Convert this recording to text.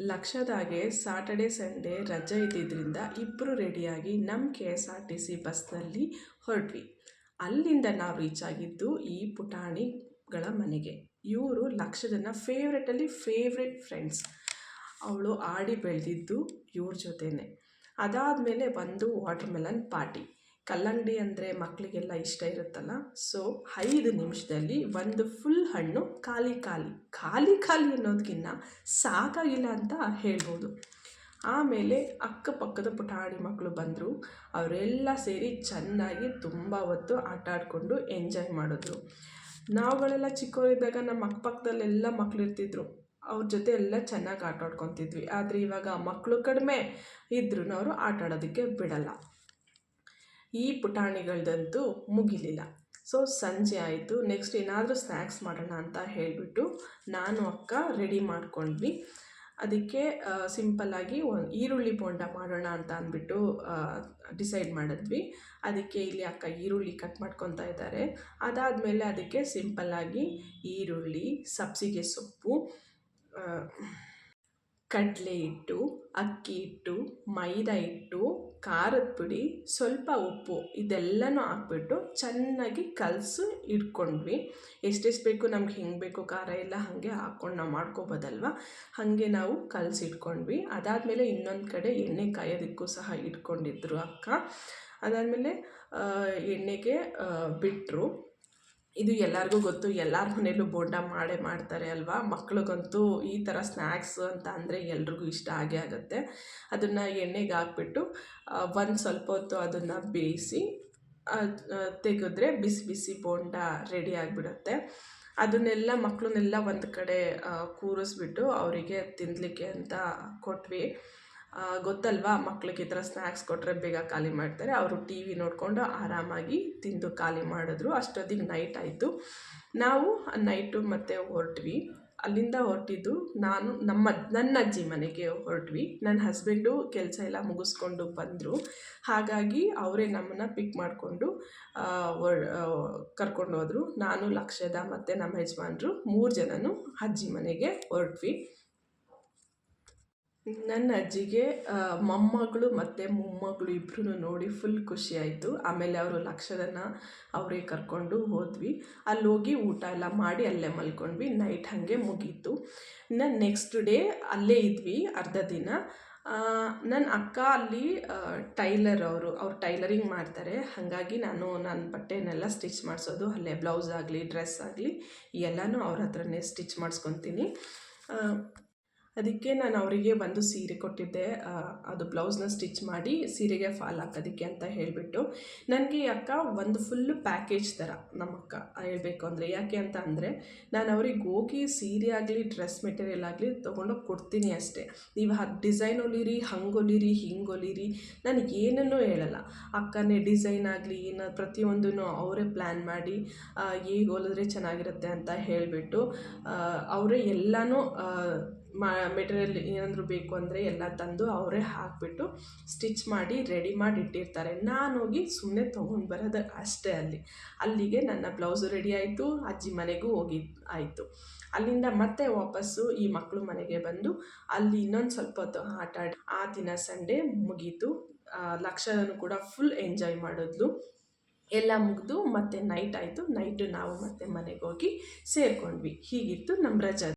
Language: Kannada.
ಲಕ್ಷದಾಗೆ ಸಾಟರ್ಡೆ ಸಂಡೇ ರಜೆ ಇದ್ದಿದ್ದರಿಂದ ಇಬ್ಬರು ರೆಡಿಯಾಗಿ ನಮ್ಮ K S R T C ಬಸ್ನಲ್ಲಿ ಹೊರಟ್ವಿ. ಅಲ್ಲಿಂದ ನಾವು ರೀಚ್ ಆಗಿದ್ದು ಈ ಪುಟಾಣಿಗಳ ಮನೆಗೆ. ಇವರು ಲಕ್ಷದನ ಫೇವ್ರೆಟಲ್ಲಿ ಫೇವ್ರೆಟ್ ಫ್ರೆಂಡ್ಸ್ ಅವಳು ಆಡಿ ಬೆಳೆದಿದ್ದು ಇವ್ರ ಜೊತೆನೆ. ಅದಾದಮೇಲೆ ಒಂದು ವಾಟರ್ ಮೆಲನ್ ಪಾರ್ಟಿ ಕಲ್ಲಂಗಡಿ ಅಂದರೆ ಮಕ್ಕಳಿಗೆಲ್ಲ ಇಷ್ಟ ಇರುತ್ತಲ್ಲ ಸೊ ಐದು ನಿಮಿಷದಲ್ಲಿ ಒಂದು ಫುಲ್ ಹಣ್ಣು ಖಾಲಿ ಖಾಲಿ ಖಾಲಿ ಖಾಲಿ ಅನ್ನೋದಕ್ಕಿಂತ ಸಾಕಾಗಿಲ್ಲ ಅಂತ ಹೇಳ್ಬೋದು. ಆಮೇಲೆ ಅಕ್ಕಪಕ್ಕದ ಪುಟಾಣಿ ಮಕ್ಕಳು ಬಂದರು, ಅವರೆಲ್ಲ ಸೇರಿ ಚೆನ್ನಾಗಿ ತುಂಬ ಹೊತ್ತು ಆಟ ಆಡಿಕೊಂಡು ಎಂಜಾಯ್ ಮಾಡಿದ್ರು. ನಾವುಗಳೆಲ್ಲ ಚಿಕ್ಕವರಿದ್ದಾಗ ನಮ್ಮ ಅಕ್ಕಪಕ್ಕದಲ್ಲೆಲ್ಲ ಮಕ್ಕಳು ಇರ್ತಿದ್ರು, ಅವ್ರ ಜೊತೆ ಎಲ್ಲ ಚೆನ್ನಾಗಿ ಆಟ ಆಡ್ಕೊತಿದ್ವಿ. ಆದರೆ ಇವಾಗ ಮಕ್ಕಳು ಕಡಿಮೆ ಇದ್ರೂ ಅವರು ಆಟ ಆಡೋದಕ್ಕೆ ಬಿಡಲ್ಲ. ಈ ಪುಟಾಣಿಗಳದಂತೂ ಮುಗಿಲಿಲ್ಲ. ಸೊ ಸಂಜೆ ಆಯಿತು. ನೆಕ್ಸ್ಟ್ ಏನಾದರೂ ಸ್ನ್ಯಾಕ್ಸ್ ಮಾಡೋಣ ಅಂತ ಹೇಳಿಬಿಟ್ಟು ನಾನು ಅಕ್ಕ ರೆಡಿ ಮಾಡ್ಕೊಂಡ್ವಿ. ಅದಕ್ಕೆ ಸಿಂಪಲ್ಲಾಗಿ ಒಂದು ಈರುಳ್ಳಿ ಬೋಂಡ ಮಾಡೋಣ ಅಂತ ಅಂದ್ಬಿಟ್ಟು ಡಿಸೈಡ್ ಮಾಡಿದ್ವಿ. ಅದಕ್ಕೆ ಇಲ್ಲಿ ಅಕ್ಕ ಈರುಳ್ಳಿ ಕಟ್ ಮಾಡ್ಕೊತಾ ಇದ್ದಾರೆ. ಅದಾದಮೇಲೆ ಅದಕ್ಕೆ ಸಿಂಪಲ್ಲಾಗಿ ಈರುಳ್ಳಿ, ಸಬ್ಸಿಗೆ ಸೊಪ್ಪು ಕಡಲೆ ಹಿಟ್ಟು ಅಕ್ಕಿ ಹಿಟ್ಟು ಮೈದಾ ಹಿಟ್ಟು ಖಾರದ ಪುಡಿ, ಸ್ವಲ್ಪ ಉಪ್ಪು ಇದೆಲ್ಲನೂ ಹಾಕ್ಬಿಟ್ಟು ಚೆನ್ನಾಗಿ ಕಲಸು ಇಟ್ಕೊಂಡ್ವಿ. ಎಷ್ಟೆಷ್ಟು ಬೇಕು ನಮ್ಗೆ ಹೆಂಗೆ ಬೇಕು ಖಾರ ಎಲ್ಲ ಹಾಗೆ ಹಾಕ್ಕೊಂಡು ನಾವು ಮಾಡ್ಕೊಬೋದಲ್ವ? ಹಾಗೆ ನಾವು ಕಲಸಿ ಇಟ್ಕೊಂಡ್ವಿ. ಅದಾದಮೇಲೆ ಇನ್ನೊಂದು ಕಡೆ ಎಣ್ಣೆ ಕಾಯೋದಕ್ಕೂ ಸಹ ಇಟ್ಕೊಂಡಿದ್ರು ಅಕ್ಕ. ಅದಾದಮೇಲೆ ಎಣ್ಣೆಗೆ ಬಿಟ್ಟರು ಇದು ಎಲ್ಲರಿಗೂ ಗೊತ್ತು, ಎಲ್ಲರ ಮನೇಲೂ ಬೋಂಡ ಮಾಡೇ ಮಾಡ್ತಾರೆ ಅಲ್ವಾ? ಮಕ್ಳಿಗಂತೂ ಈ ಥರ ಸ್ನ್ಯಾಕ್ಸ್ ಅಂತ ಅಂದರೆ ಎಲ್ರಿಗೂ ಇಷ್ಟ ಆಗೇ ಆಗುತ್ತೆ. ಅದನ್ನು ಎಣ್ಣೆಗೆ ಹಾಕ್ಬಿಟ್ಟು ಒಂದು ಸ್ವಲ್ಪ ಹೊತ್ತು ಅದನ್ನು ಬೇಯಿಸಿ ತೆಗೆದ್ರೆ ಬಿಸಿ ಬಿಸಿ ಬೋಂಡ ರೆಡಿ ಆಗಿಬಿಡುತ್ತೆ. ಅದನ್ನೆಲ್ಲ ಮಕ್ಕಳನ್ನೆಲ್ಲ ಒಂದು ಕಡೆ ಕೂರಿಸ್ಬಿಟ್ಟು ಅವರಿಗೆ ತಿನ್ನಲಿಕ್ಕೆ ಅಂತ ಕೊಟ್ವಿ. ಗೊತ್ತಲ್ವಾ? ಮಕ್ಳಿಗೆ ಈ ಥರ ಸ್ನ್ಯಾಕ್ಸ್ ಕೊಟ್ಟರೆ ಬೇಗ ಖಾಲಿ ಮಾಡ್ತಾರೆ. ಅವರು ಟಿ ವಿ ನೋಡಿಕೊಂಡು ಆರಾಮಾಗಿ ತಿಂದು ಖಾಲಿ ಮಾಡಿದ್ರು. ಅಷ್ಟೊತ್ತಿಗೆ ನೈಟ್ ಆಯಿತು. ನಾವು ನೈಟು ಮತ್ತೆ ಹೊರಟ್ವಿ. ಅಲ್ಲಿಂದ ಹೊರಟಿದ್ದು ನಾನು, ನಮ್ಮ, ನನ್ನ ಅಜ್ಜಿ ಮನೆಗೆ ಹೊರಟ್ವಿ. ನನ್ನ ಹಸ್ಬೆಂಡು ಕೆಲಸ ಎಲ್ಲ ಮುಗಿಸ್ಕೊಂಡು ಬಂದರು. ಹಾಗಾಗಿ ಅವರೇ ನಮ್ಮನ್ನು ಪಿಕ್ ಮಾಡಿಕೊಂಡು ಕರ್ಕೊಂಡು ಹೋದರು ನಾನು, ಲಕ್ಷದ ಮತ್ತು ನಮ್ಮ ಯಜಮಾನರು ಮೂರು ಜನನು ಅಜ್ಜಿ ಮನೆಗೆ ಹೊರಟ್ವಿ. ನನ್ನ ಅಜ್ಜಿಗೆ ಮೊಮ್ಮಗಳು ಮತ್ತು ಮೊಮ್ಮಗಳು ಇಬ್ಬರೂ ನೋಡಿ ಫುಲ್ ಖುಷಿ ಆಯಿತು. ಆಮೇಲೆ ಅವರು ಲಕ್ಷದನ್ನ ಅವರೇ ಕರ್ಕೊಂಡು ಹೋದ್ವಿ. ಅಲ್ಲಿ ಹೋಗಿ ಊಟ ಎಲ್ಲ ಮಾಡಿ ಅಲ್ಲೇ ಮಲ್ಕೊಂಡ್ವಿ. ನೈಟ್ ಹಾಗೆ ಮುಗೀತು. ನಾನು ನೆಕ್ಸ್ಟ್ ಡೇ ಅಲ್ಲೇ ಇದ್ವಿ ಅರ್ಧ ದಿನ. ನನ್ನ ಅಕ್ಕ ಅಲ್ಲಿ ಟೈಲರ್ ಅವರು, ಅವ್ರು ಟೈಲರಿಂಗ್ ಮಾಡ್ತಾರೆ. ಹಾಗಾಗಿ ನಾನು ನನ್ನ ಬಟ್ಟೆನೆಲ್ಲ ಸ್ಟಿಚ್ ಮಾಡಿಸೋದು, ಅಲ್ಲೇ ಬ್ಲೌಸ್ ಆಗಲಿ, ಡ್ರೆಸ್ ಆಗಲಿ, ಎಲ್ಲನೂ ಅವ್ರ ಹತ್ರನೇ ಸ್ಟಿಚ್ ಮಾಡಿಸ್ಕೊತೀನಿ. ಅದಕ್ಕೆ ನಾನು ಅವರಿಗೆ ಒಂದು ಸೀರೆ ಕೊಟ್ಟಿದ್ದೆ. ಅದು ಬ್ಲೌಸ್ನ ಸ್ಟಿಚ್ ಮಾಡಿ ಸೀರೆಗೆ ಫಾಲ್ ಹಾಕೋದಕ್ಕೆ ಅಂತ ಹೇಳಿಬಿಟ್ಟು. ನನಗೆ ಅಕ್ಕ ಒಂದು ಫುಲ್ಲು ಪ್ಯಾಕೇಜ್ ಥರ ನಮ್ಮ ಅಕ್ಕ ಹೇಳಬೇಕು ಅಂದರೆ. ಯಾಕೆ ಅಂತ ಅಂದರೆ, ನಾನು ಅವ್ರಿಗೆ ಹೋಗಿ ಸೀರೆ ಆಗಲಿ ಡ್ರೆಸ್ ಮೆಟೀರಿಯಲ್ ಆಗಲಿ ತೊಗೊಂಡೋಗಿ ಕೊಡ್ತೀನಿ ಅಷ್ಟೇ. ನೀವು ಅದು ಡಿಸೈನ್ ಹೊಲಿರಿ, ಹಂಗೆ ಹೊಲಿರಿ, ಹಿಂಗೆ ಹೊಲಿರಿ ನಾನು ಏನನ್ನೂ ಹೇಳಲ್ಲ. ಅಕ್ಕನೇ ಡಿಸೈನ್ ಆಗಲಿ ಏನು ಪ್ರತಿಯೊಂದೂ ಅವರೇ ಪ್ಲ್ಯಾನ್ ಮಾಡಿ ಹೇಗೆ ಹೊಲಿದ್ರೆ ಚೆನ್ನಾಗಿರುತ್ತೆ ಅಂತ ಹೇಳಿಬಿಟ್ಟು ಅವರೇ ಎಲ್ಲನೂ ಮಾ ಮೆಟೀರಿಯಲ್ ಏನಾದರೂ ಬೇಕು ಅಂದರೆ ಎಲ್ಲ ತಂದು ಅವರೇ ಹಾಕಿಬಿಟ್ಟು ಸ್ಟಿಚ್ ಮಾಡಿ ರೆಡಿ ಮಾಡಿ ಇಟ್ಟಿರ್ತಾರೆ. ನಾನು ಹೋಗಿ ಸುಮ್ಮನೆ ತೊಗೊಂಡು ಬರೋದು ಅಷ್ಟೇ ಅಲ್ಲಿ. ಅಲ್ಲಿಗೆ ನನ್ನ ಬ್ಲೌಸು ರೆಡಿ ಆಯಿತು, ಅಜ್ಜಿ ಮನೆಗೂ ಹೋಗಿ ಆಯಿತು. ಅಲ್ಲಿಂದ ಮತ್ತೆ ವಾಪಸ್ಸು ಈ ಮಕ್ಕಳು ಮನೆಗೆ ಬಂದು ಅಲ್ಲಿ ಇನ್ನೊಂದು ಸ್ವಲ್ಪ ಹೊತ್ತು ಆಟ ಆಡಿ, ಆ ದಿನ ಸಂಡೇ ಮುಗೀತು. ಲಕ್ಷನೂ ಕೂಡ ಫುಲ್ ಎಂಜಾಯ್ ಮಾಡಿದ್ಲು. ಎಲ್ಲ ಮುಗಿದು ಮತ್ತೆ ನೈಟ್ ಆಯಿತು. ನೈಟು ನಾವು ಮತ್ತೆ ಮನೆಗೆ ಹೋಗಿ ಸೇರಿಕೊಂಡ್ವಿ. ಹೀಗಿತ್ತು ನಮ್ಮ ರಜಾ